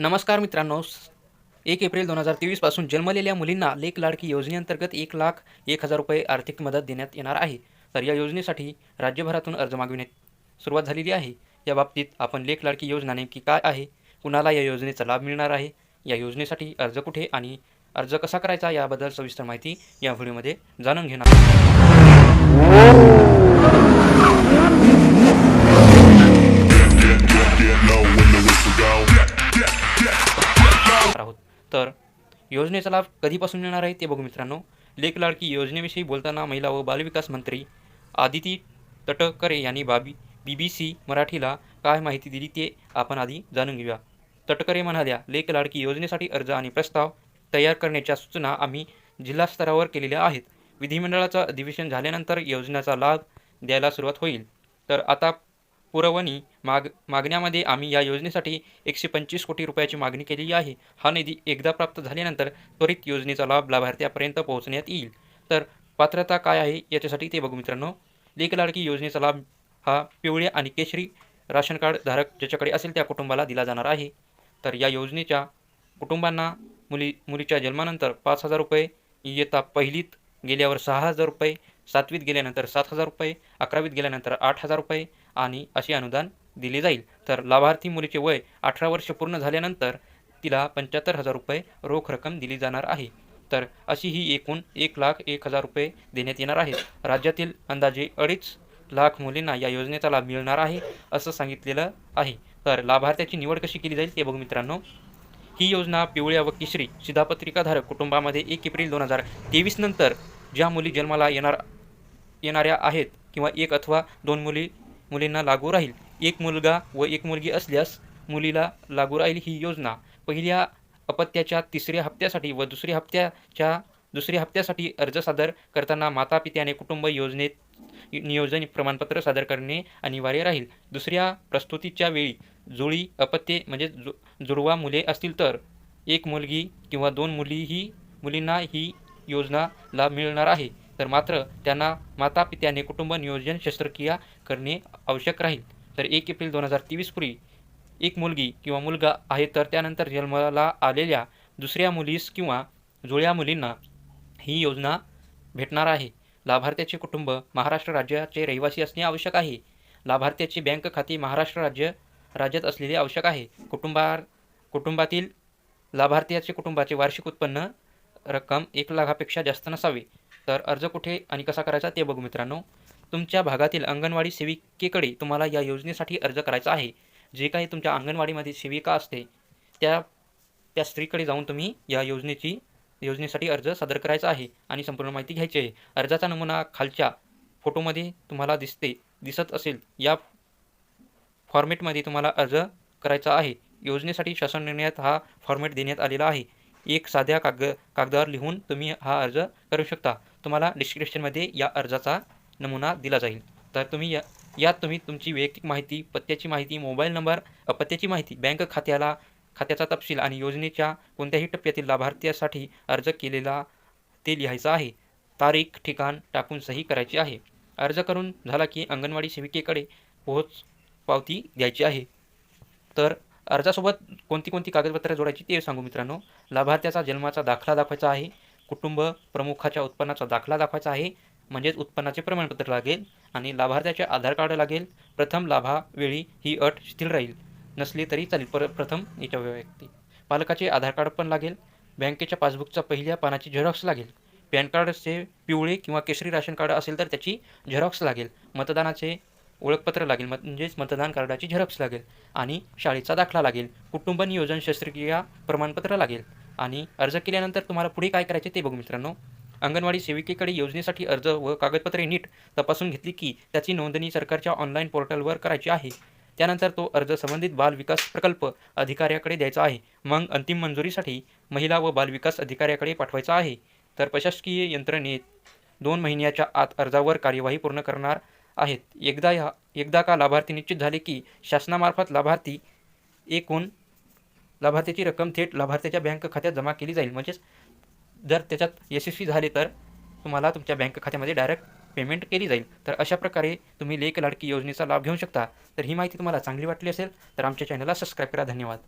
नमस्कार मित्रांनो. एक एप्रिल दोन हजार तेवीसपासून जन्मलेल्या मुलींना लेख लाडकी योजनेअंतर्गत एक लाख एक हजार रुपये आर्थिक मदत देण्यात येणार आहे. तर या योजनेसाठी राज्यभरातून अर्ज मागविण्यात सुरुवात झालेली आहे. या बाबतीत आपण लेख लाडकी योजना नेमकी काय आहे? कुणाला या योजनेचा लाभ मिळणार आहे? या योजनेसाठी अर्ज कुठे आणि अर्ज कसा करायचा याबद्दल सविस्तर माहिती या व्हिडिओमध्ये जाणून घेणार तर योजनेचा लाभ कधीपासून मिळणार आहे ते बघू मित्रांनो. लेख लाडकी योजनेविषयी बोलताना महिला व बालविकास मंत्री आदिती तटकरे यांनी बाबी बी बी सी मराठीला काय माहिती दिली ते आपण आधी जाणून घेऊया. तटकरे म्हणाल्या लेख लाडकी योजनेसाठी अर्ज आणि प्रस्ताव तयार करण्याच्या सूचना आम्ही जिल्हा स्तरावर केलेल्या आहेत. विधिमंडळाचं अधिवेशन झाल्यानंतर योजनेचा लाभ द्यायला सुरुवात होईल. तर आता पुरवणी माग मागण्यामध्ये आम्ही या योजनेसाठी एकशे पंचवीस कोटी रुपयाची मागणी केलेली आहे. हा निधी एकदा प्राप्त झाल्यानंतर त्वरित योजनेचा लाभ लाभार्थ्यापर्यंत पोहोचण्यात येईल. तर पात्रता काय आहे याच्यासाठी ते बघू मित्रांनो. लेखलाडकी योजनेचा लाभ हा पिवळ्या आणि केशरी राशन कार्ड धारक ज्याच्याकडे असेल त्या कुटुंबाला दिला जाणार आहे. तर या योजनेच्या कुटुंबांना मुली मुलीच्या जन्मानंतर पाच हजार रुपये इयत्ता पहिलीत गेल्यावर सहा हजार रुपये सातवीत गेल्यानंतर सात हजार रुपये अकरावीत गेल्यानंतर आठ हजार रुपये आणि असे अनुदान दिले जाईल. तर लाभार्थी मुलीचे वय अठरा वर्ष पूर्ण झाल्यानंतर तिला पंच्याहत्तर हजार रुपये रोख रक्कम दिली जाणार आहे. तर अशी ही एकूण एक लाख एक हजार रुपये देण्यात येणार आहेत. राज्यातील अंदाजे अडीच लाख मुलींना या योजनेचा लाभ मिळणार आहे असं सांगितलेलं आहे. तर लाभार्थ्याची निवड कशी केली जाईल ते बघू मित्रांनो. ही योजना पिवळ्या व केशरी शिधापत्रिकाधारक कुटुंबामध्ये एक एप्रिल दोन हजार तेवीस नंतर ज्या मुली जन्माला येणार येणाऱ्या आहेत किंवा एक अथवा दोन मुली मुलींना लागू राहील. एक मुलगा व एक मुलगी असल्यास मुलीला लागू राहील ही योजना. पहिल्या अपत्याच्या तिसऱ्या हप्त्यासाठी व दुसऱ्या हप्त्याच्या दुसऱ्या हप्त्यासाठी अर्ज सादर करताना माता पित्याने कुटुंब योजनेत नियोजन प्रमाणपत्र सादर करणे अनिवार्य राहील. दुसऱ्या प्रस्तुतीच्या वेळी जुळी अपत्ये म्हणजे जु जुळवा मुले असतील तर एक मुलगी किंवा दोन मुलीही मुलींना ही योजना लाभ मिळणार आहे. तर मात्र त्यांना माता पित्याने कुटुंब नियोजन शस्त्रक्रिया करणे आवश्यक राहील. तर एक एप्रिल दोन हजार तेवीसपूर्वी एक मुलगी किंवा मुलगा आहे तर त्यानंतर जन्माला आलेल्या दुसऱ्या मुलीस किंवा जुळ्या मुलींना ही योजना भेटणार आहे. लाभार्थ्याचे कुटुंब महाराष्ट्र राज्याचे रहिवासी असणे आवश्यक आहे. लाभार्थ्याचे बँक खाते महाराष्ट्र राज्य राज्यात असलेले आवश्यक आहे. कुटुंबा कुटुंबातील लाभार्थ्याचे कुटुंबाचे वार्षिक उत्पन्न रक्कम एक लाखापेक्षा जास्त नसावे. तर अर्ज कुठे आणि कसा करायचा ते बघू मित्रांनो. तुमच्या भागातील अंगणवाडी सेविकेकडे तुम्हाला या योजनेसाठी अर्ज करायचा आहे. जे काही तुमच्या अंगणवाडीमध्ये सेविका असते त्या त्या स्त्रीकडे जाऊन तुम्ही या योजनेची योजनेसाठी अर्ज सादर करायचा आहे आणि संपूर्ण माहिती घ्यायची आहे. अर्जाचा नमुना खालच्या फोटोमध्ये तुम्हाला दिसते दिसत असेल. या फॉर्मेटमध्ये तुम्हाला अर्ज करायचा आहे. योजनेसाठी शासन निर्णयात हा फॉर्मेट देण्यात आलेला आहे. एक साध्या कागद कागदावर लिहून तुम्ही हा अर्ज करू शकता. तुम्हाला डिस्क्रिप्शनमध्ये या अर्जाचा नमुना दिला जाईल. तर तुम्ही या यात तुम्ही तुमची वैयक्तिक माहिती पत्त्याची माहिती मोबाईल नंबर अपत्याची माहिती बँक खात्याला खात्याचा तपशील आणि योजनेच्या कोणत्याही टप्प्यातील लाभार्थ्यासाठी अर्ज केलेला ते लिहायचं आहे. तारीख ठिकाण टाकून सही करायची आहे. अर्ज करून झाला की अंगणवाडी सेविकेकडे पोहोच पावती द्यायची आहे. तर अर्जासोबत कोणती कोणती कागदपत्रे जोडायची ते सांगू मित्रांनो. लाभार्थ्याचा जन्माचा दाखला दाखवायचा आहे. कुटुंब प्रमुखाच्या उत्पन्नाचा दाखला दाखवायचा आहे. म्हणजेच उत्पन्नाचे प्रमाणपत्र लागेल आणि लाभार्थ्याचे आधार कार्ड लागेल. प्रथम लाभावेळी ही अट शिथिल राहील. नसली तरी चालेल. पर प्रथम याच्या व्यक्ती. पालकाचे आधार कार्ड पण लागेल. बँकेच्या पासबुकचा पहिल्या पानाची झेरॉक्स लागेल. पॅन कार्डचे पिवळे किंवा केशरी राशन कार्ड असेल तर त्याची झेरॉक्स लागेल. मतदानाचे ओळखपत्र लागेल. म्हणजेच मतदान कार्डाची झेरॉक्स लागेल. आणि शाळेचा दाखला लागेल. कुटुंब नियोजन शस्त्रक्रिया प्रमाणपत्र लागेल. आणि अर्ज केल्यानंतर तुम्हाला पुढे काय करायचे ते बघू मित्रांनो. अंगणवाडी सेविकेकडे योजनेसाठी अर्ज व कागदपत्रे नीट तपासून घेतली की त्याची नोंदणी सरकारच्या ऑनलाईन पोर्टलवर करायची आहे. त्यानंतर तो अर्ज संबंधित बाल विकास प्रकल्प अधिकाऱ्याकडे द्यायचा आहे. मग अंतिम मंजुरीसाठी महिला व बाल विकास अधिकाऱ्याकडे पाठवायचा आहे. तर प्रशासकीय यंत्रणेत दोन महिन्याच्या आत अर्जावर कार्यवाही पूर्ण करणार आहेत. एकदा ह्या एकदा का लाभार्थी निश्चित झाले की शासनामार्फत लाभार्थी एकूण लाभार्थ्याची रक्कम थेट लाभार्थ्याच्या बँक खात्यात जमा केली जाईल. म्हणजेच जर त्याच्यात यशस्वी झाले तर तुम्हाला तुमच्या बँक खात्यामध्ये डायरेक्ट पेमेंट केली जाईल. तर अशा प्रकारे तुम्ही लेख लाडकी योजनेचा लाभ घेऊ शकता. तर ही माहिती तुम्हाला चांगली वाटली असेल तर आमच्या चॅनलला सबस्क्राईब करा. धन्यवाद.